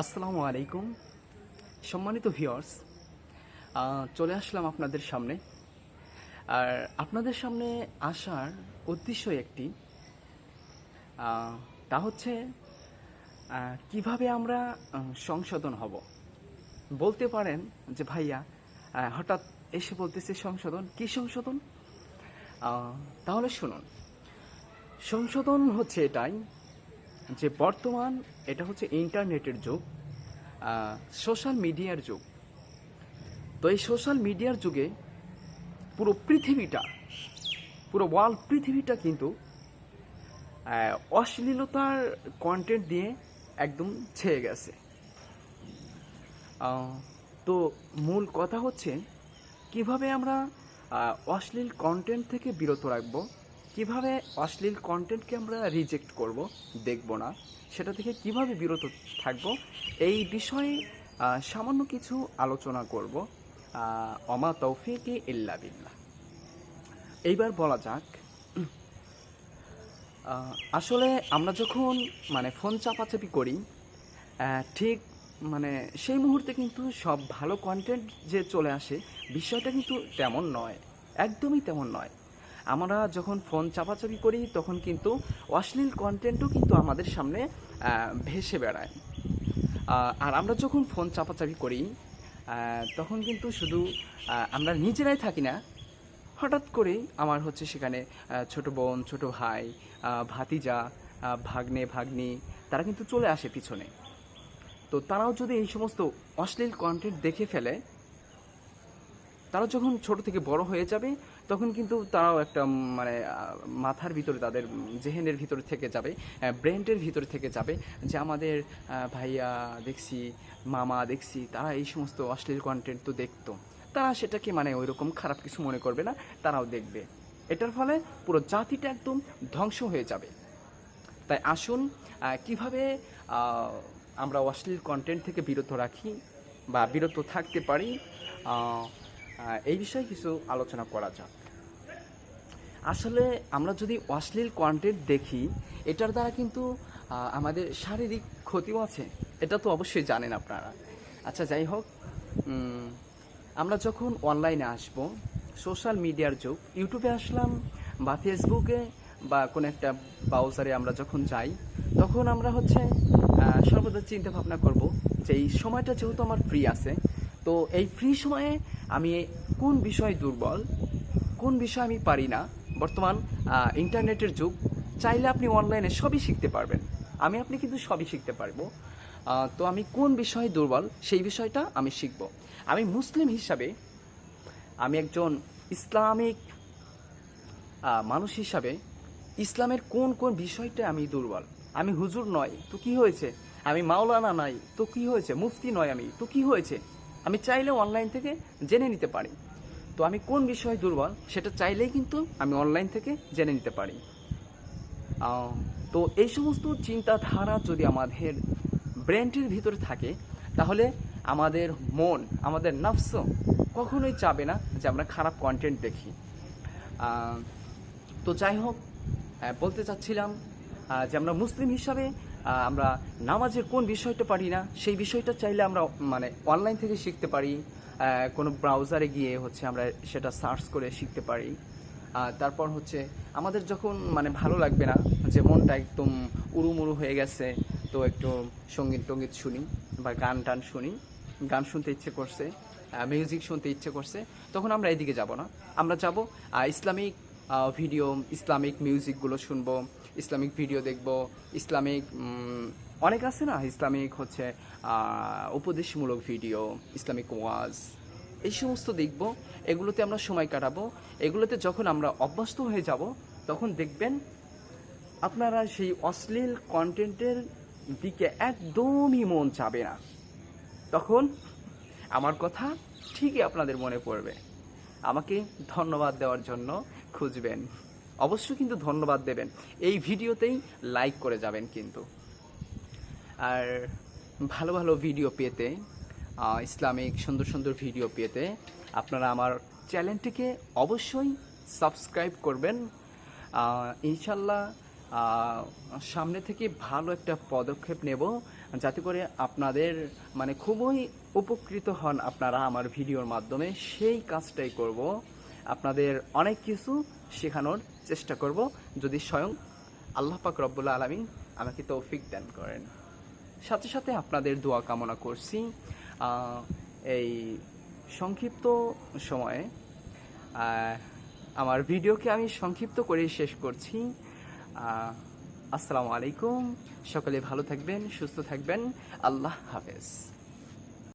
আসসালামু আলাইকুম, সম্মানিত ভিওর্স চলে আসলাম আপনাদের সামনে। আর আপনাদের সামনে আসার উদ্দেশ্য একটি তা হচ্ছে কীভাবে আমরা সংশোধন হব। বলতে পারেন যে, ভাইয়া হঠাৎ এসে বলতেছে সংশোধন, কি সংশোধন? তাহলে শুনুন। সংশোধন হচ্ছে এটাই যে বর্তমান এটা হচ্ছে ইন্টারনেটের যুগ সোশ্যাল মিডিয়ার যুগ। তো এই সোশ্যাল মিডিয়ার যুগে পুরো পৃথিবীটা, পুরো ওয়ার্ল্ড পৃথিবীটা কিন্তু অশ্লীলতার কন্টেন্ট দিয়ে একদম ছেয়ে গেছে। তো মূল কথা হচ্ছে, কীভাবে আমরা অশ্লীল কন্টেন্ট থেকে বিরত রাখব কীভাবে অশ্লীল কন্টেন্টকে আমরা রিজেক্ট করব, দেখব না, সেটা থেকে কীভাবে বিরত থাকব, এই বিষয়ে সামান্য কিছু আলোচনা করব অমা তৌফিকে ইল্লা বিল্লাহ। এইবার বলা যাক আসলে আমরা যখন মানে ফোন চাপাচাপি করি ঠিক মানে সেই মুহূর্তে কিন্তু সব ভালো কন্টেন্ট যে চলে আসে, বিষয়টা কিন্তু তেমন নয়, একদমই তেমন নয়। আমরা যখন ফোন চাপাচাপি করি, তখন কিন্তু অশ্লীল কন্টেন্টও কিন্তু আমাদের সামনে ভেসে বেড়ায়। আর আমরা যখন ফোন চাপাচাপি করি তখন কিন্তু শুধু আমরা নিজেরাই থাকি না, হঠাৎ করেই আমার হচ্ছে সেখানে ছোট বোন, ছোট ভাই ভাতিজা ভাগ্নে, ভাগ্নি, তারা কিন্তু চলে আসে পিছনে। তো তারাও যদি এই সমস্ত অশ্লীল কন্টেন্ট দেখে ফেলে, তারা যখন ছোট থেকে বড় হয়ে যাবে তখন কিন্তু তারাও একটা মানে মাথার ভিতরে তাদের জেহেনের ভিতরে থেকে যাবে ব্রেন্ডের ভিতরে থেকে যাবে যে আমাদের ভাইয়া দেখছি, মামা দেখছি, তারা এই সমস্ত অশ্লীল কন্টেন্ট তো দেখতো। তারা সেটাকে মানে ওইরকম খারাপ কিছু মনে করবে না, তারাও দেখবে। এটার ফলে পুরো জাতিটা একদম ধ্বংস হয়ে যাবে। তাই আসুন কীভাবে আমরা অশ্লীল কন্টেন্ট থেকে বিরত রাখি বা বিরত থাকতে পারি এই বিষয়ে কিছু আলোচনা করা যাক। আসলে আমরা যদি অশ্লীল কন্টেন্ট দেখি, এটার দ্বারা কিন্তু আমাদের শারীরিক ক্ষতিও আছে। এটা তো অবশ্যই জানেন আপনারা। আচ্ছা যাই হোক আমরা যখন অনলাইনে আসব সোশ্যাল মিডিয়ার যুগ ইউটিউবে আসলাম বা ফেসবুকে বা কোনো একটা ব্রাউজারে আমরা যখন যাই, তখন আমরা হচ্ছে সর্বদা চিন্তা ভাবনা করব যে এই সময়টা যেহেতু আমার ফ্রি আছে, তো এই ফ্রি সময়ে আমি কোন বিষয় দুর্বল, কোন বিষয় আমি পারি না বর্তমান ইন্টারনেটের যুগ, চাইলে আপনি অনলাইনে সবই শিখতে পারবেন। আমি আপনি কিন্তু সবই শিখতে পারব। তো আমি কোন বিষয়ে দুর্বল, সেই বিষয়টা আমি শিখব। আমি মুসলিম হিসাবে, আমি একজন ইসলামিক মানুষ হিসাবে, ইসলামের কোন কোন বিষয়টা আমি দুর্বল? আমি হুজুর নয়, তো কি হয়েছে? আমি মাওলানা নাই, তো কি হয়েছে? মুফতি নয় আমি, তো কি হয়েছে? আমি চাইলে অনলাইন থেকে জেনে নিতে পারি। তো আমি কোন বিষয়ে দুর্বল সেটা চাইলেই কিন্তু আমি অনলাইন থেকে জেনে নিতে পারি। তো এই সমস্ত চিন্তাধারা যদি আমাদের ব্রেনটির ভিতরে থাকে, তাহলে আমাদের মন, আমাদের নফস কখনোই চাবে না যে আমরা খারাপ কন্টেন্ট দেখি। তো যাই হোক বলতে চাচ্ছিলাম যে আমরা মুসলিম হিসাবে আমরা নামাজের কোন বিষয়টা পারি না, সেই বিষয়টা চাইলে আমরা মানে অনলাইন থেকে শিখতে পারি। কোনো ব্রাউজারে গিয়ে হচ্ছে আমরা সেটা সার্চ করে শিখতে পারি। তারপর হচ্ছে আমাদের যখন মানে ভালো লাগবে না, যে মনটা একদম উড়ুমুড়ু হয়ে গেছে, তো একটু সংগীত টঙ্গীত শুনি বা গান টান শুনি, গান শুনতে ইচ্ছে করছে মিউজিক শুনতে ইচ্ছে করছে, তখন আমরা এদিকে যাব না। আমরা যাব ইসলামিক ভিডিও ইসলামিক মিউজিকগুলো শুনব ইসলামিক ভিডিও দেখব, ইসলামিক অনেক আছে না? ইসলামিক হচ্ছে উপদেশমূলক ভিডিও, ইসলামিক ওয়াজ, এই সমস্ত দেখব। এগুলোতে আমরা সময় কাটাবো। এগুলোতে যখন আমরা অভ্যস্ত হয়ে যাব, তখন দেখবেন আপনারা সেই অশ্লীল কন্টেন্টের দিকে একদমই মন চাবে না। তখন আমার কথা ঠিকই আপনাদের মনে পড়বে। আমাকে ধন্যবাদ দেওয়ার জন্য খুঁজবেন। অবশ্যই কিন্তু ধন্যবাদ দেবেন। এই ভিডিওতেই লাইক করে যাবেন কিন্তু। আর ভালো ভালো ভিডিও পেতে ইসলামিক সুন্দর সুন্দর ভিডিও পেতে আপনারা আমার চ্যানেলটিকে অবশ্যই সাবস্ক্রাইব করবেন। ইনশাল্লাহ সামনে থেকে ভালো একটা পদক্ষেপ নেব যাতে করে আপনাদের মানে খুবই উপকৃত হন আপনারা আমার ভিডিওর মাধ্যমে। সেই কাজটাই করব। আপনাদের অনেক কিছু শেখানোর চেষ্টা করব যদি স্বয়ং আল্লাহ পাক রব্বুল আলমিন আমাকে তৌফিক দান করেন। সাথে সাথে আপনাদের দোয়া কামনা করছি। এই সংক্ষিপ্ত সময়ে আমার ভিডিওকে আমি সংক্ষিপ্ত করে শেষ করছি। আসসালামু আলাইকুম। সকলে ভালো থাকবেন, সুস্থ থাকবেন। আল্লাহ হাফেজ।